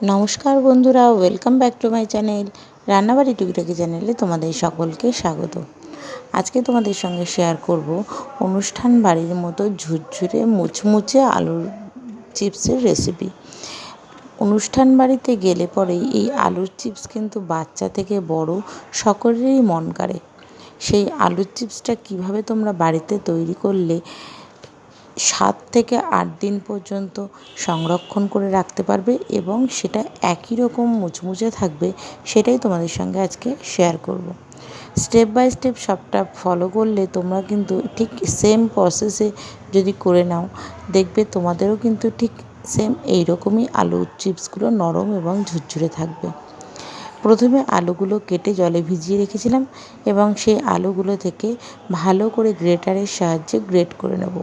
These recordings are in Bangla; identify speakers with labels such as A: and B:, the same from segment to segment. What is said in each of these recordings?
A: নমস্কার বন্ধুরা welcome back to my channel Rannabari Tukitaki চ্যানেলে তোমাদের সকলকে স্বাগত। আজকে তোমাদের সঙ্গে শেয়ার করব অনুষ্ঠান বাড়ির মতো ঝুরঝুরে, মুচমুচে আলুর চিপসের রেসিপি অনুষ্ঠান বাড়িতে গেলে পরেই এই আলুর চিপস কিন্তু বাচ্চা থেকে বড় সকলেরই মন কাড়ে। সেই আলুর চিপসটা কীভাবে তোমরা বাড়িতে তৈরি করলে সাত থেকে আট দিন পর্যন্ত সংরক্ষণ করে রাখতে পারবে এবং সেটা একই রকম মুচমুচে থাকবে সেটাই তোমাদের সঙ্গে আজকে শেয়ার করব। স্টেপ বাই স্টেপ সবটা ফলো করলে তোমরা কিন্তু ঠিক সেম প্রসেসে যদি করে নাও, দেখবে তোমাদেরও কিন্তু ঠিক সেম এইরকমই আলু চিপসগুলো নরম এবং ঝুরঝুরে থাকবে প্রথমে আলুগুলো কেটে জলে ভিজিয়ে রেখেছিলাম এবং সেই আলুগুলো থেকে ভালো করে গ্রেটারের সাহায্যে গ্রেট করে নেব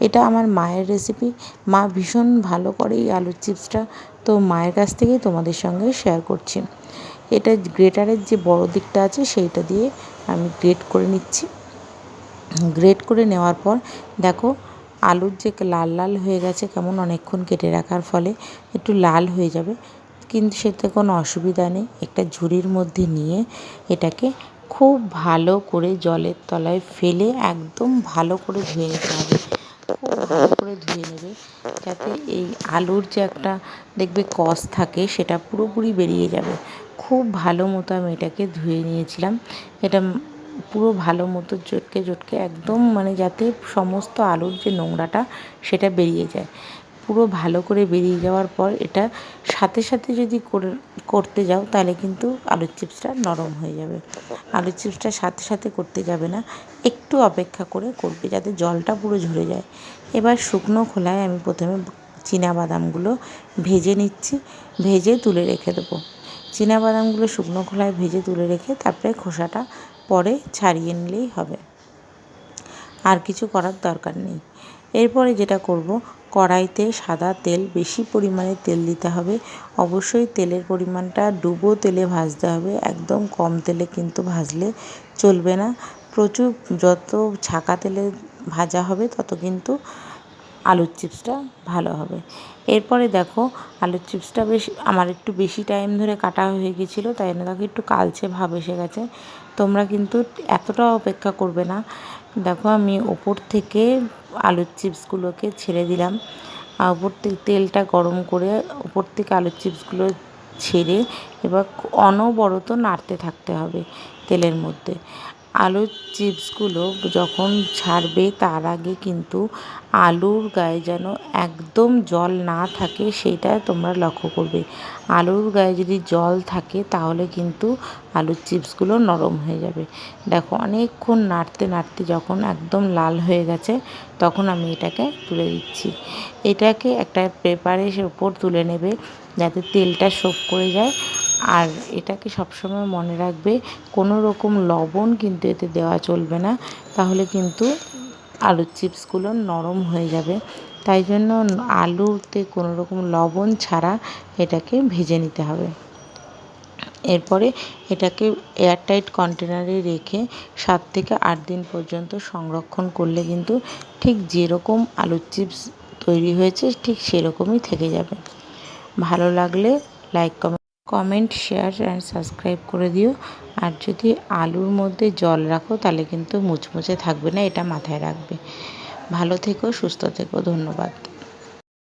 A: এটা আমার মায়ের রেসিপি মা ভীষণ ভালো করে এই আলুর চিপসটা তো মায়ের কাছ থেকেই তোমাদের সঙ্গে শেয়ার করছি। এটা গ্রেটারের যে বড় দিকটা আছে সেইটা দিয়ে আমি গ্রেট করে নিচ্ছি। গ্রেট করে নেওয়ার পর দেখো আলুর যে লাল লাল হয়ে গেছে কেমন অনেকক্ষণ কেটে রাখার ফলে একটু লাল হয়ে যাবে। কিন্তু সেতে কোনো অসুবিধা নেই। একটা ঝুড়ির মধ্যে নিয়ে এটাকে খুব ভালো করে জলের তলায় ফেলে একদম ভালো করে ধুয়ে নিতে হবে। ভালো করে ধুয়ে নেবে, যাতে এই আলুর যে একটা দেখবে কষ থাকে সেটা পুরোপুরি বেরিয়ে যাবে। খুব ভালো মতো আমি এটাকে ধুয়ে নিয়েছিলাম। এটা পুরো ভালো মতো জোটকে জোটকে একদম মানে যাতে সমস্ত আলুর যে নোংরাটা সেটা বেরিয়ে যায়। পুরো ভালো করে বেরিয়ে যাওয়ার পর এটা সাথে সাথে যদি করে, করতে যাও তাহলে কিন্তু আলুর চিপসটা নরম হয়ে যাবে। আলুর চিপসটা সাথে সাথে করতে যাবে না, একটু অপেক্ষা করে করবে যাতে জলটা পুরো ঝরে যায়। এবার শুকনো খোলায় আমি প্রথমে বাদামগুলো ভেজে নিচ্ছি, ভেজে তুলে রেখে দেবো। বাদামগুলো শুকনো খোলায় ভেজে তুলে রেখে তারপরে খোসাটা পরে ছাড়িয়ে নিলেই হবে। আর কিছু করার দরকার নেই। এরপরে যেটা করব, কড়াইতে সাদা তেল, বেশি পরিমাণে তেল দিতে হবে। অবশ্যই তেলের পরিমাণটা ডুবো তেলে ভাজতে হবে। একদম কম তেলে কিন্তু ভাজলে চলবে না। প্রচুর যত ছাকা তেলে ভাজা হবে, তত কিন্তু আলুর চিপসটা ভালো হবে। এরপরে দেখো, আলুর চিপসটা বেশ, আমার একটু বেশি টাইম ধরে কাটা হয়ে গেছিল তাই জন্য দেখো একটু কালচে ভাব এসে গেছে। তোমরা কিন্তু এতটা অপেক্ষা করবে না। দেখো, আমি ওপর থেকে আলুর চিপসগুলোকে ছেড়ে দিলাম। ওপর থেকে তেলটা গরম করে ওপর থেকে আলুর চিপসগুলো ছেড়ে এবার অনবরত নাড়তে থাকতে হবে তেলের মধ্যে। আলুর চিপসগুলো যখন ছাড়বে তার আগে কিন্তু আলুর গায়ে যেন একদম জল না থাকে সেইটা তোমরা লক্ষ্য করবে। আলুর গায়ে যদি জল থাকে তাহলে কিন্তু আলুর চিপসগুলো নরম হয়ে যাবে। দেখো অনেকক্ষণ নাড়তে নাড়তে যখন একদম লাল হয়ে গেছে তখন আমি এটাকে তুলে দিচ্ছি। এটাকে একটা পেপারের ওপর তুলে নেবে যাতে তেলটা সোপ করে যায় আর এটাকে সবসময় মনে রাখবে, কোনো রকম লবণ কিন্তু এতে দেওয়া চলবে না, তাহলে কিন্তু আলুর চিপসগুলো নরম হয়ে যাবে। তাই জন্য আলুতে কোনো রকম লবণ ছাড়া এটাকে ভেজে নিতে হবে। এরপরে এটাকে এয়ারটাইট কন্টেনারে রেখে সাত থেকে আট দিন পর্যন্ত সংরক্ষণ করলে কিন্তু ঠিক যেরকম আলুর চিপস তৈরি হয়েছে, ঠিক সেরকমই থেকে যাবে। ভালো লাগলে like, comment comment share and subscribe করে দিও। আর যদি আলুর মধ্যে জল রাখো, তাহলে কিন্তু মুচমুচে থাকবে না, এটা মাথায় রাখবে। ভালো থেকো, সুস্থ থেকো, ধন্যবাদ।